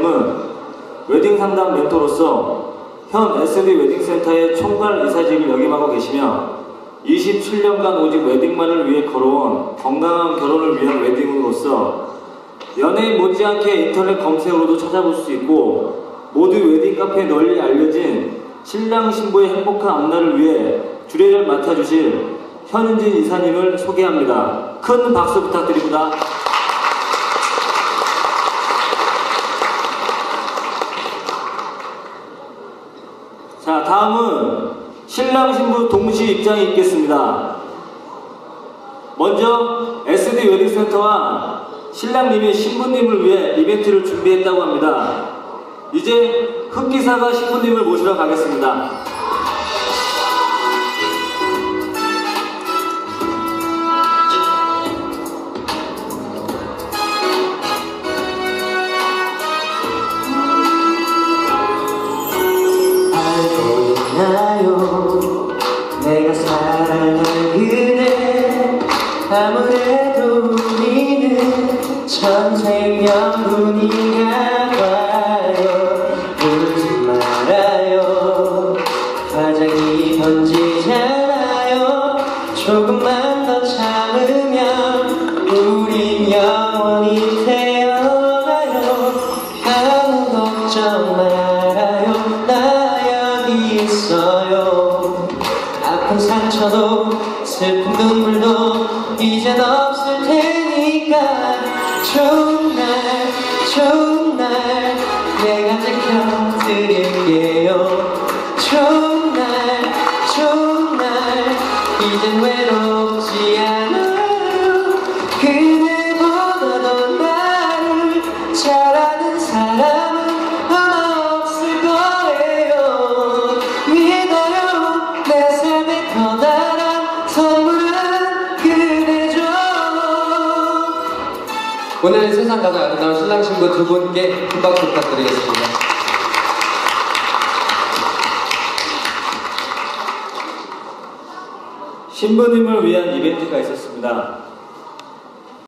이사님은 웨딩 상담 멘토로서 현 SD 웨딩센터의 총괄 이사직을 역임하고 계시며 27년간 오직 웨딩만을 위해 걸어온 건강한 결혼을 위한 웨딩으로서 연예인 못지않게 인터넷 검색으로도 찾아볼 수 있고 모두 웨딩 카페에 널리 알려진 신랑 신부의 행복한 앞날을 위해 주례를 맡아주실 현은진 이사님을 소개합니다. 큰 박수 부탁드립니다. 다음은 신랑 신부 동시 입장이 있겠습니다. 먼저 SD 웨딩센터와 신랑님이 신부님을 위해 이벤트를 준비했다고 합니다. 이제 흑기사가 신부님을 모시러 가겠습니다. 아무래도 우리는 천생연분인가 봐요 울지 말아요 화장이 번지잖아요 조금만 더 참으면 우린 영원히 태어나요 아무 걱정 말아요 나 여기 있어요 아픈 상처도 슬픈 눈물도 이젠 없을 테니까. 좋은 날 좋은 날 내가 지켜드릴게요. 좋은 날 좋은 날 이젠 외롭지 오늘 세상 가장 아름다운 신랑 신부 두 분께 큰 박수 부탁드리겠습니다. 신부님을 위한 이벤트가 있었습니다.